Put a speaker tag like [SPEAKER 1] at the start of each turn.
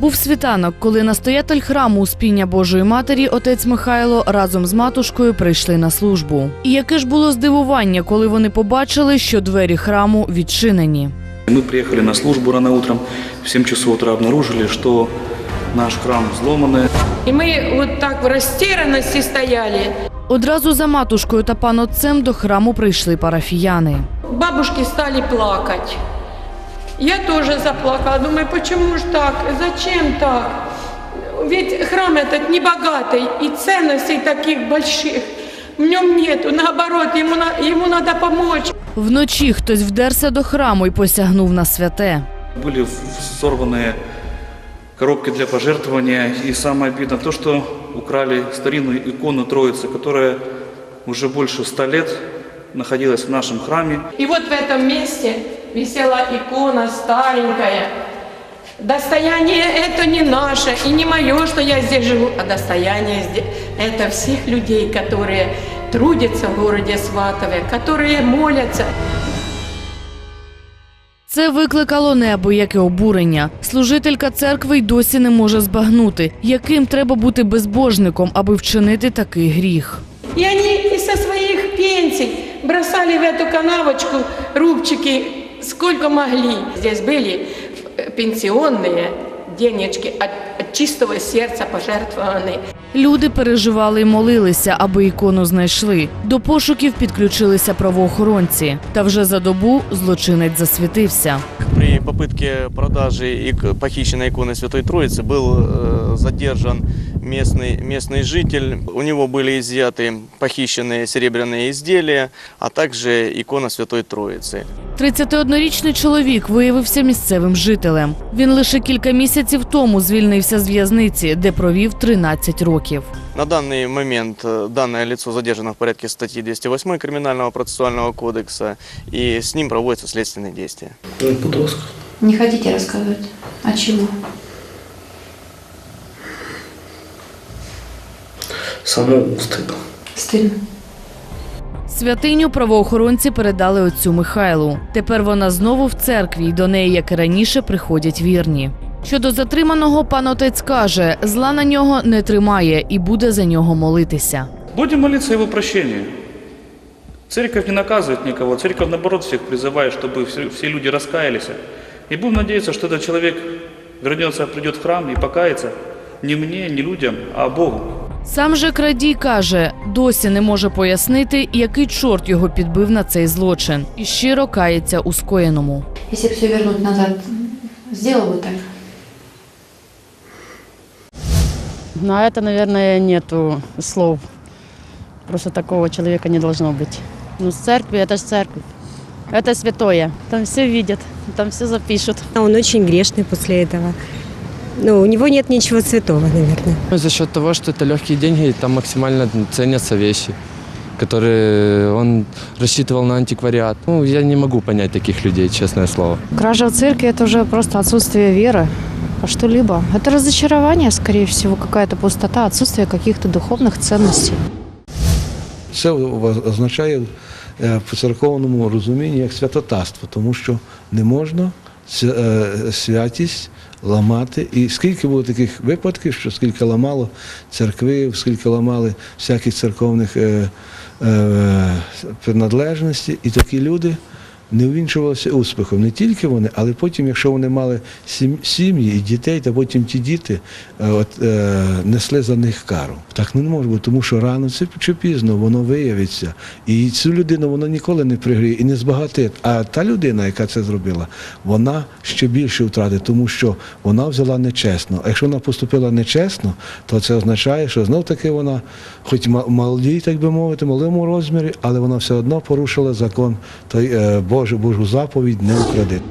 [SPEAKER 1] Був світанок, коли настоятель храму Успіння Божої Матері, отець Михайло, разом з матушкою прийшли на службу. І яке ж було здивування, коли вони побачили, що двері храму відчинені.
[SPEAKER 2] Мы приехали на службу рано утром, в 7 часов утра обнаружили, что наш храм взломанный.
[SPEAKER 3] И мы вот так в растерянности стояли.
[SPEAKER 1] Одразу за матушкою та пан отцем до храму прийшли парафіяни.
[SPEAKER 3] Бабушки стали плакать. Я тоже заплакала. Думаю, почему ж так? Зачем так? Ведь храм этот не богатый и ценностей таких больших в нем нету. Наоборот, ему, на- ему надо помочь.
[SPEAKER 1] Вночі хтось вдерся до храму і посягнув на святе.
[SPEAKER 2] Были сорванные коробки для пожертвования. И самое обидно то, что украли старинную икону Троицы, которая уже больше ста лет находилась в нашем храме.
[SPEAKER 3] И вот в этом месте висела икона старенькая. Достояние это не наше и не мое, что я здесь живу, а достояние зде- это всех людей, которые трудятся в городе Сватове, которые молятся.
[SPEAKER 1] Це викликало неабияке обурення. Служителька церкви й досі не може збагнути, яким треба бути безбожником, аби вчинити такий гріх.
[SPEAKER 3] И они из со своих пенсий бросали в эту канавочку рубчики сколько могли. Здесь были э, пенсионные денежки от, от чистого сердца пожертвованные.
[SPEAKER 1] Люди переживали й молилися, аби ікону знайшли. До пошуків підключилися правоохоронці. Та вже за добу злочинець засвітився.
[SPEAKER 4] При попытке продажи ик- похищенной иконы Святой Троицы был э, задержан местный, местный житель. У него были изъяты похищенные серебряные изделия, а также икона Святой Троицы.
[SPEAKER 1] 31-річний чоловік виявився місцевим жителем. Він лише кілька місяців тому звільнився з в'язниці, де провів 13 років.
[SPEAKER 4] На данный момент э, данное лицо задержано в порядке статьи 208 Криминального процессуального кодекса, и с ним проводятся следственные действия.
[SPEAKER 5] Будь ласка.
[SPEAKER 6] Не хотите рассказывать? А чего?
[SPEAKER 5] Самому стидно.
[SPEAKER 6] Стыдно.
[SPEAKER 1] Святиню правоохоронці передали отцю Михайлу. Тепер вона знову в церкві, і до неї, як і раніше, приходять вірні. Щодо затриманого, пан отець каже, зла на нього не тримає і буде за нього молитися.
[SPEAKER 2] Будем молиться о его прощении. Церковь не наказывает никого, церковь наоборот всех призывает, чтобы все, все люди раскаялись. И будем надеяться, что этот человек вернется, придет в храм и покается не мне, не людям, а Богу.
[SPEAKER 1] Сам же крадій каже, досі не може пояснити, який чорт його підбив на цей злочин, і щиро кається у скоєному.
[SPEAKER 6] Если все вернуть назад, сделал бы так?
[SPEAKER 7] На это, наверное, нету слов. Просто такого человека не должно быть. Ну, с церкви, это же церковь. Это святое. Там все видят, там все запишут.
[SPEAKER 8] А Он очень грешный после этого. Ну, у него нет ничего святого, наверное.
[SPEAKER 9] Ну, За счет того, что это легкие деньги, и там максимально ценятся вещи, которые он рассчитывал на антиквариат. Ну, я не могу понять таких людей, честное слово.
[SPEAKER 10] Кража в церкви – это уже просто отсутствие веры во что-либо. Это разочарование, скорее всего, какая-то пустота, отсутствие каких-то духовных ценностей.
[SPEAKER 11] Це означає е, по церковному розумінні як святотатство, тому що не можна ся- е, святість ламати. І скільки було таких випадків, що скільки ламало церкви, скільки ламали всяких церковних е, е, принадлежностей, і такі люди не увінчувалися успіхом. Не тільки вони, але потім, якщо вони мали сім'ї і дітей, то потім ті діти е, от, е, несли за них кару. Так не може бути, тому що рано це чи пізно воно виявиться. І цю людину воно ніколи не пригріє і не збагатить. А та людина, яка це зробила, вона ще більше втратить, тому що вона взяла нечесно. А якщо вона поступила нечесно, то це означає, що знов таки вона, хоч ма- малій, так би мовити, малому розмірі, але вона все одно порушила закон той е, Божу, Божу заповідь не укради.